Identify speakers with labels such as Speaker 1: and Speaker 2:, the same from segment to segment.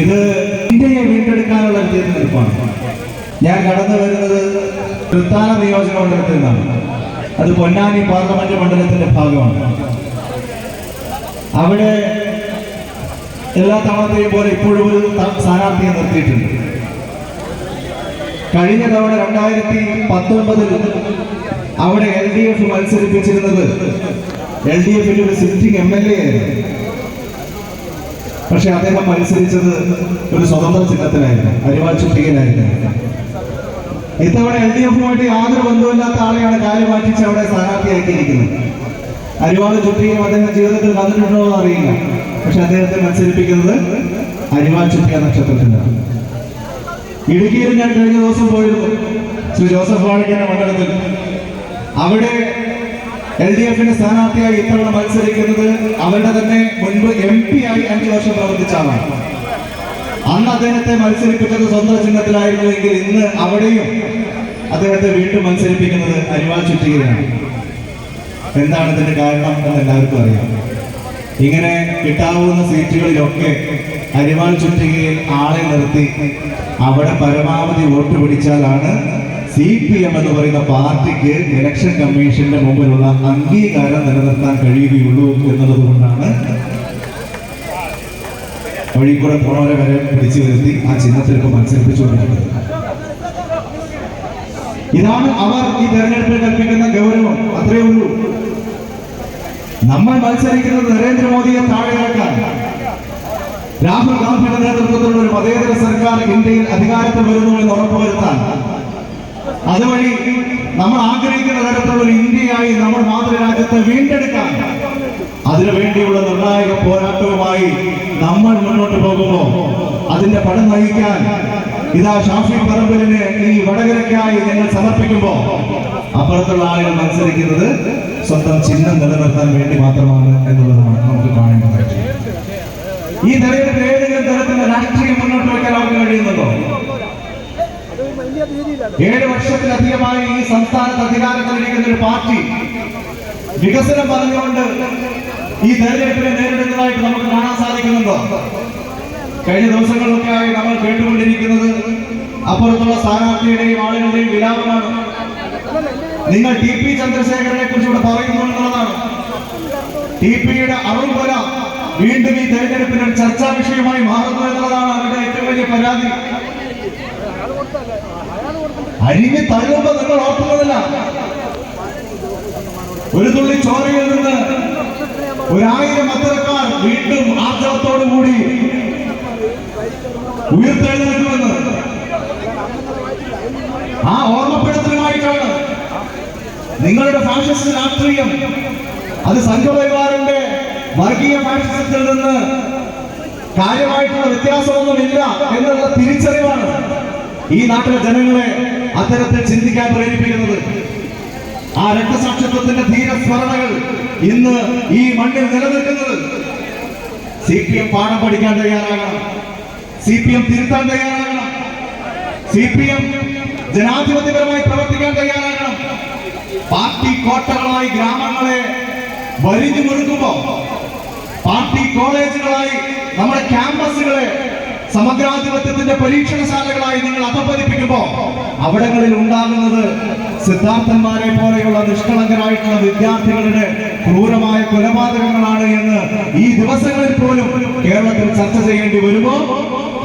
Speaker 1: ഇത് ഇന്ത്യയെ വീണ്ടെടുക്കാനുള്ള ഒരു തീർച്ചെടുപ്പാണ് ഞാൻ കടന്നു വരുന്നത് തൃത്താല നിയോജക മണ്ഡലത്തിൽ നിന്നാണ്. അത് പൊന്നാനി പാർലമെന്റ് മണ്ഡലത്തിന്റെ ഭാഗമാണ്. അവിടെ എല്ലാ തവണത്തെയും പോലെ ഇപ്പോഴും ഒരു സ്ഥാനാർത്ഥിയെ നിർത്തിയിട്ടുണ്ട്. കഴിഞ്ഞ തവണ രണ്ടായിരത്തി പത്തൊൻപതിൽ അവിടെ എൽ ഡി എഫ് മത്സരിപ്പിച്ചിരുന്നത് എൽ ഡി എഫിന്റെ ഒരു സിറ്റിംഗ് എം എൽ എ ആയിരുന്നു. പക്ഷെ അദ്ദേഹം മത്സരിച്ചത് ഒരു സ്വതന്ത്ര ചിഹ്നത്തിനായിരുന്നു അരിവാൾ ചുറ്റികയിലായിരുന്നു ഇത്തവണ എൽ ഡി എഫുമായിട്ട് യാതൊരു ബന്ധമില്ലാത്ത ആളെയാണ് കാര്യം മാറ്റിച്ച് അവിടെ സ്ഥാനാർത്ഥിയാക്കിയിരിക്കുന്നത് അരിവാൾ ചുട്ടിയും അദ്ദേഹം ജീവിതത്തിൽ വന്നിട്ടുണ്ടോ എന്ന് അറിയില്ല. പക്ഷെ അദ്ദേഹത്തെ മത്സരിപ്പിക്കുന്നത് അരിവാൾ ചുട്ടിയ നക്ഷത്രത്തിലാണ്. ഇടുക്കിയിൽ ഞാൻ കഴിഞ്ഞ ദിവസം പോയിരുന്നു. ശ്രീ ജോസഫ് വാണിക്കന്റെ മണ്ഡലത്തിൽ. അവിടെ എൽ ഡി എഫിന്റെ സ്ഥാനാർത്ഥിയായി ഇത്തവണ മത്സരിക്കുന്നത് അവരുടെ തന്നെ മുൻപ് എം പി ആയി അഞ്ചു വർഷം പ്രവർത്തിച്ച ആളാണ്. അന്ന് അദ്ദേഹത്തെ മത്സരിപ്പിച്ചത് സ്വന്തം ചിഹ്നത്തിലായിരുന്നുവെങ്കിൽ ഇന്ന് അവിടെയും അദ്ദേഹത്തെ വീണ്ടും മത്സരിപ്പിക്കുന്നത് അരിവാൾ ചുറ്റികയാണ്. എന്താണ് ഇതിന്റെ കാരണം എന്ന് എല്ലാവർക്കും അറിയാം. ഇങ്ങനെ കിട്ടാവുന്ന സീറ്റുകളിലൊക്കെ അരിവാൾ ചുറ്റികയിൽ ആളെ നിർത്തി അവിടെ പരമാവധി വോട്ട് പിടിച്ചാലാണ് സി പി എം എന്ന് പറയുന്ന പാർട്ടിക്ക് ഇലക്ഷൻ കമ്മീഷന്റെ മുമ്പിലുള്ള അംഗീകാരം നിലനിർത്താൻ കഴിയുകയുള്ളൂ എന്നുള്ളത് കൊണ്ടാണ് വഴി കൂടെ പോണവരെ വരെ പിടിച്ചു വരുത്തി ആ ചിഹ്നത്തിൽ ഇപ്പോൾ മത്സരിപ്പിച്ചുകൊണ്ടിരിക്കുന്നത്. ഇതാണ് അവർ ഈ തെരഞ്ഞെടുപ്പിൽ കൽപ്പിക്കുന്ന ഗൗരവം. അത്രയേ ഉള്ളൂ. നമ്മൾ മത്സരിക്കുന്നത് നരേന്ദ്രമോദിയെ താഴെ ഇറക്കാൻ. രാഹുൽ ഗാന്ധിയുടെ നേതൃത്വത്തിലുള്ള ഒരു മതേതര സർക്കാർ ഇന്ത്യയിൽ അധികാരത്തിൽ വരുന്നു എന്ന് ഉറപ്പുവരുത്താൻ. അതുവഴി നമ്മൾ ആഗ്രഹിക്കുന്ന തരത്തിലുള്ള ഒരു ഇന്ത്യയായി നമ്മൾ മാതൃരാജ്യത്തെ വീണ്ടെടുക്കാൻ അതിനുവേണ്ടിയുള്ള നിർണായക പോരാട്ടവുമായി നമ്മൾ മുന്നോട്ട് പോകുമ്പോൾ അതിന്റെ പടം നയിക്കാൻ ഇതാ ഷാഫി പറമ്പലിന് ഈ വടകരക്കായി ഞങ്ങൾ സമർപ്പിക്കുമ്പോൾ അപ്പുറത്തുള്ള ആളുകൾ മത്സരിക്കുന്നത് സ്വന്തം ചിഹ്നം നിലനിർത്താൻ വേണ്ടി മാത്രമാണ് എന്നുള്ളതാണ് നമുക്ക് കാണേണ്ടത്. ഈ നിലയിൽ ഏതെങ്കിലും രാഷ്ട്രീയം മുന്നോട്ട് വയ്ക്കാൻ അവർക്ക് കഴിയുന്നുണ്ടോ ഏഴ് വർഷത്തിലധികമായി ഈ സംസ്ഥാനത്ത് അധികാരത്തിലിരിക്കുന്ന ഒരു പാർട്ടി വികസനം പറഞ്ഞുകൊണ്ട് ഈ തെരഞ്ഞെടുപ്പിനെ നേരിടുന്നതായിട്ട് നമുക്ക് കാണാൻ സാധിക്കുന്നുണ്ടോ? കഴിഞ്ഞ ദിവസങ്ങളൊക്കെ ആയി നമ്മൾ കേട്ടുകൊണ്ടിരിക്കുന്നത് അപ്പുറത്തുള്ള സ്ഥാനാർത്ഥിയുടെയും ആളുകളുടെയും വിലാപമാണ്. നിങ്ങൾ ടി പി ചന്ദ്രശേഖരനെ കുറിച്ച് ഇവിടെ പറയുന്നു എന്നുള്ളതാണ്. ടി പിയുടെ അറുപോല വീണ്ടും ഈ തെരഞ്ഞെടുപ്പിന് ചർച്ചാ വിഷയമായി മാറുന്നു എന്നുള്ളതാണ് അവരുടെ ഏറ്റവും വലിയ പരാതി. അരിഞ്ഞ് തള്ളുമ്പോ നിങ്ങൾ ഓർക്കുന്നതല്ല ഒരു തുള്ളി ചോരയിൽ നിന്ന് ഒരായിരം അത്തരക്കാർ വീണ്ടും ആർജവത്തോടു കൂടി ഉയർത്തെഴുന്നേൽക്കുമെന്ന് ആ ഓർമ്മപ്പെടുത്തലുമായിട്ടാണ് നിങ്ങളുടെ ഫാഷിസ്റ്റ് രാഷ്ട്രീയം അത് സംഘപരിവാറിന്റെ വർഗീയ ഫാഷിസത്തിൽ നിന്ന് കാര്യമായിട്ടുള്ള വ്യത്യാസമൊന്നുമില്ല എന്നുള്ള തിരിച്ചറിവാണ് ഈ നാട്ടിലെ ജനങ്ങളെ അത്തരത്തിൽ ചിന്തിക്കാൻ പ്രേരിപ്പിക്കുന്നത്. ആ രക്തസാക്ഷിത്വത്തിന്റെ ധീരസ്മരണകൾ ഇന്ന് ഈ മണ്ണിൽ നിലനിൽക്കുന്നത്. സി പി എം പാഠം പഠിക്കാൻ തയ്യാറാകണം. സി പി എം തിരുത്താൻ തയ്യാറാകണം. സി പി എം ജനാധിപത്യപരമായി പ്രവർത്തിക്കാൻ തയ്യാറാകണം. പാർട്ടി കോട്ടകളായി ഗ്രാമങ്ങളെ വരിഞ്ഞു മുറുക്കുമ്പോ പാർട്ടി കോളേജുകളായി നമ്മുടെ ക്യാമ്പസുകളെ സമഗ്രാധിപത്യത്തിന്റെ പരീക്ഷണശാലകളായി നിങ്ങൾ അപപ്പതിപ്പിക്കുമ്പോ അവിടങ്ങളിൽ ഉണ്ടാകുന്നത് സിദ്ധാർത്ഥന്മാരെ പോലെയുള്ള നിഷ്കളങ്കരായിട്ടുള്ള വിദ്യാർത്ഥികളുടെ ക്രൂരമായ കൊലപാതകങ്ങളാണ് എന്ന് ഈ ദിവസങ്ങളിൽ പോലും കേരളത്തിൽ ചർച്ച ചെയ്യേണ്ടി വരുമോ?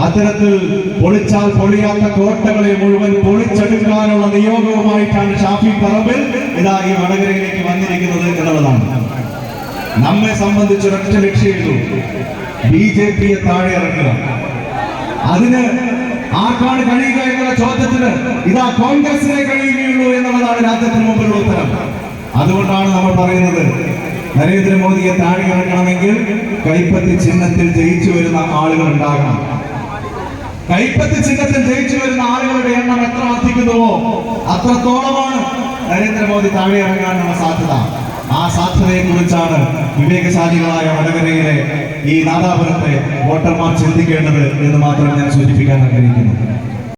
Speaker 1: അത്തരത്തിൽ പൊളിച്ചാൽ പൊളിയാത്ത കോട്ടകളെ മുഴുവൻ പൊളിച്ചെടുക്കാനുള്ള നിയോഗവുമായിട്ടാണ് ഷാഫി പറമ്പിൽ ഇതാ ഈ വടകരയിലേക്ക് വന്നിരിക്കുന്നത് എന്നുള്ളതാണ്. നമ്മെ സംബന്ധിച്ച് ഒരൊറ്റ ലക്ഷ്യമുള്ളൂ ബി ജെ പിയെ താഴെ ഇറക്കുക. അതിന് ആർക്കാണ് കഴിയുക എന്നുള്ള ചോദ്യത്തിന് ഇതാ കോൺഗ്രസിനെ കഴിയുകയുള്ളൂ എന്നുള്ളതാണ് രാജ്യത്തിന് മുമ്പിലുള്ള ഉത്തരം. അതുകൊണ്ടാണ് നമ്മൾ പറയുന്നത് നരേന്ദ്രമോദിയെ താഴെ ഇറക്കണമെങ്കിൽ കൈപ്പത്തി ചിഹ്നത്തിൽ ജയിച്ചു വരുന്ന ആളുകൾ ഉണ്ടാകണം. കൈപ്പത്തി ചിഹ്നത്തിൽ ജയിച്ചു വരുന്ന ആളുകളുടെ എണ്ണം എത്ര വർദ്ധിക്കുന്നുവോ അത്രത്തോളമാണ് നരേന്ദ്രമോദി താഴെ ഇറങ്ങാനുള്ള സാധ്യത. ആ സാധ്യതയെ വിവേകശാലികളായ വടകരയിലെ ഈ നാദാപുരത്തെ വോട്ടർമാർ ചിന്തിക്കേണ്ടത് എന്ന് മാത്രം ഞാൻ സൂചിപ്പിക്കാൻ ആഗ്രഹിക്കുന്നു.